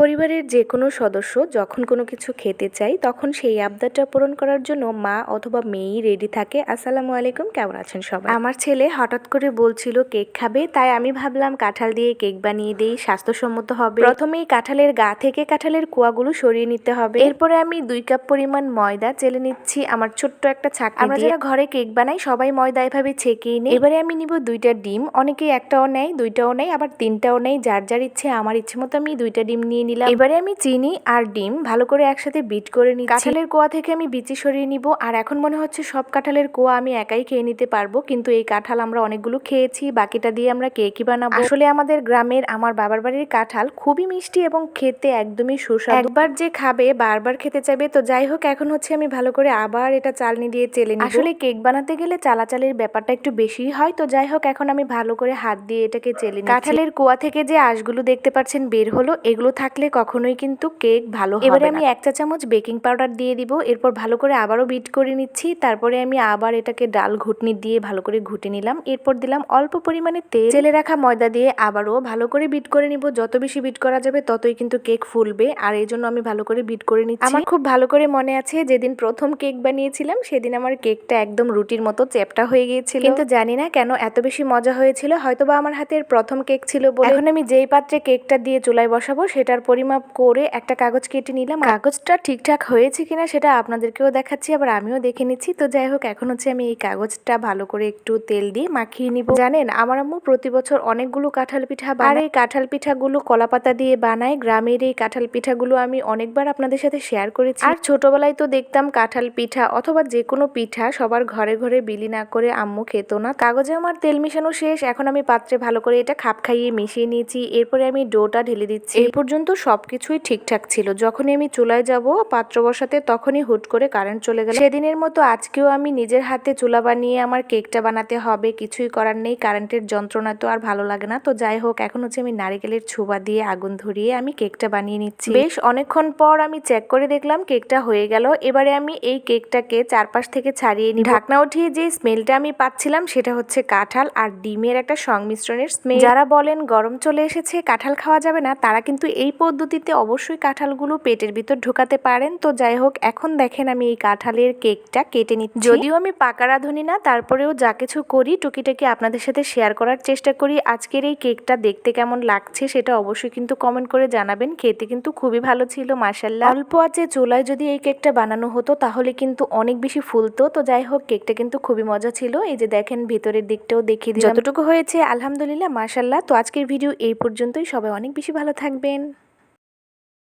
পরিবারের যে কোনো সদস্য যখন কোনো কিছু খেতে চায় তখন সেই আবদারটা পূরণ করার জন্য মা অথবা মেয়েই রেডি থাকে। আসসালামু আলাইকুম কেমন আছেন সবাই? আমার ছেলে হঠাৎ করে বলছিল কেক খাবে? তাই আমি ভাবলাম কাঁঠাল দিয়ে কেক বানিয়ে দেই স্বাস্থ্যসম্মত হবে। প্রথমেই কাঁঠালের গা থেকে কাঁঠালের কুয়াগুলো সরিয়ে নিতে হবে। এরপরে আমি দুই কাপ পরিমাণ ময়দা চেলে নিচ্ছি আমার ছোট্ট একটা ছাকনি আমরা যারা ঘরে কেক বানাই সবাই ময়দা এভাবে ছেঁকেই নেই। এবারে আমি নিব দুইটা ডিম অনেকে একটাও নেয় দুইটাও নেয় আবার তিনটাও নেয়। যার যার ইচ্ছে আমার ইচ্ছে মতো আমি দুইটা ডিম নিয়ে নিলাম। এবারে আমি চিনি আর ডিম ভালো করে একসাথে বিট করে নিই কাঁঠালের কোয়া থেকে আমি বিচি সরিয়ে নিব। আর এখন মনে হচ্ছে সব কাঁঠালের কোয়া আমি একাই খেয়ে নিতে পারব। কিন্তু এই কাঁঠাল আমরা অনেকগুলো খেয়েছি বাকিটা দিয়ে আমরা কেকই বানাবো? আসলে আমাদের গ্রামের আমার বাবার বাড়ির কাঁঠাল খুবই মিষ্টি এবং খেতে একদমই সুস্বাদু। একবার যে খাবে বারবার খেতে চাইবে তো যাই হোক এখন হচ্ছে আমি ভালো করে আবার এটা চালনি দিয়ে চেলে নিব। আসলে কেক বানাতে গেলে চালাচালির ব্যাপারটা একটু বেশি হয় তো যাই হোক এখন আমি ভালো করে হাত দিয়ে এটাকে চেলে কাঁঠালের কোয়া থেকে যে আঁশগুলো দেখতে পাচ্ছেন বের হলো এগুলো থাকলে কখনোই কিন্তু কেক ভালো হবে এবারে আমি এক চা চামচ বেকিং পাউডার দিয়ে দিব এরপর ভালো করে আবারও বিট করে নিচ্ছি তারপরে আমি আবার এটাকে ডাল ঘুটনি দিয়ে ভালো করে ঘুটে নিলাম। এরপর দিলাম অল্প পরিমাণে তেল। চেলে রাখা ময়দা দিয়ে আবারও ভালো করে বিট করে নিব। যত বেশি বিট করা যাবে ততই কিন্তু কেক ফুলবে আর এই জন্য আমি ভালো করে বিট করে নিচ্ছি। আমার খুব ভালো করে মনে আছে যেদিন প্রথম কেক বানিয়েছিলাম সেদিন আমার কেকটা একদম রুটির মতো চ্যাপটা হয়ে গিয়েছিল। কিন্তু জানি না কেন এত বেশি মজা হয়েছিল হয়তোবা আমার হাতের প্রথম কেক ছিল বলে। এখন আমি যেই পাত্রে কেকটা দিয়ে চুলায় বসাবো সেটার পরিমাপ করে একটা কাগজ কেটে নিলাম। কাগজটা ঠিকঠাক হয়েছে কিনা সেটা আপনাদেরকেও দেখাচ্ছি, আবার আমিও দেখে নিচ্ছি। তো যাই হোক, এখন হচ্ছে আমি এই কাগজটা ভালো করে একটু তেল দিয়ে মাখিয়ে নিব। জানেন, আমার আম্মু প্রতি বছর অনেকগুলো কাঁঠাল পিঠা আর এই কাঁঠাল পিঠাগুলো কলাপাতা দিয়ে বানায়। গ্রামের এই কাঁঠাল পিঠাগুলো আমি অনেকবার আপনাদের সাথে শেয়ার করেছি। আর ছোটবেলায় তো দেখতাম কাঁঠাল পিঠা অথবা যে কোনো পিঠা সবার ঘরে ঘরে বিলি না করে আম্মু খেত না। কাগজে আমার তেল মিশানো শেষ, এখন আমি পাত্রে ভালো করে এটা খাপ খাইয়ে মিশিয়ে নিয়েছি। এরপরে আমি ডোটা ঢেলে দিচ্ছি। এই পর্যন্ত সবকিছুই ঠিকঠাক ছিল। যখনই আমি চুলায় যাব, পাত্র বসাতে, তখনই হুট করে কারেন্ট চলে গেল। সেদিনের মতো আজকেও আমি নিজের হাতে চুলা বানিয়ে আমার কেকটা বানাতে হবে, কিছুই করার নেই, কারেন্টের যন্ত্রণা তো আর ভালো লাগে না। তো যাই হোক, এখন হচ্ছে আমি নারিকেলের ছোবা দিয়ে আগুন ধরিয়ে আমি কেকটা বানিয়ে নিচ্ছি। বেশ অনেকক্ষণ পর আমি চেক করে দেখলাম কেকটা হয়ে গেল। এবারে আমি এই কেকটাকে চারপাশ থেকে ছাড়িয়ে নিই ঢাকনা উঠিয়ে যে স্মেলটা আমি পাচ্ছিলাম, সেটা হচ্ছে কাঁঠাল আর ডিমের একটা সংমিশ্রণের স্মেল। যারা বলেন গরম চলে এসেছে, কাঁঠাল খাওয়া যাবে না, তারা কিন্তু এই পদ্ধতিতে অবশ্যই কাঁঠালগুলো পেটের ভিতর ঢোকাতে পারেন। তো যাই হোক, এখন দেখেন আমি এই কাঁঠালের কেকটা কেটে নিচ্ছি। যদিও আমি পাকা রাঁধুনি না, তারপরেও যা কিছু করি, টুকিটাকি আপনাদের সাথে শেয়ার করার চেষ্টা করি। আজকের এই কেকটা দেখতে কেমন লাগছে সেটা অবশ্যই কিন্তু কমেন্ট করে জানাবেন। খেতে কিন্তু খুবই ভালো ছিল মাসাল্লাহ অল্প আছে, চুলায় যদি এই কেকটা বানানো হতো, তাহলে কিন্তু অনেক বেশি ফুলতো। তো যাই হোক, কেকটা কিন্তু খুবই মজা ছিল। এই যে দেখেন, ভিতরের দিকটাও দেখিয়ে যতটুকু হয়েছে, আলহামদুলিল্লাহ মাসাল্লাহ তো আজকের ভিডিও এই পর্যন্তই। সবাই অনেক বেশি ভালো থাকবেন।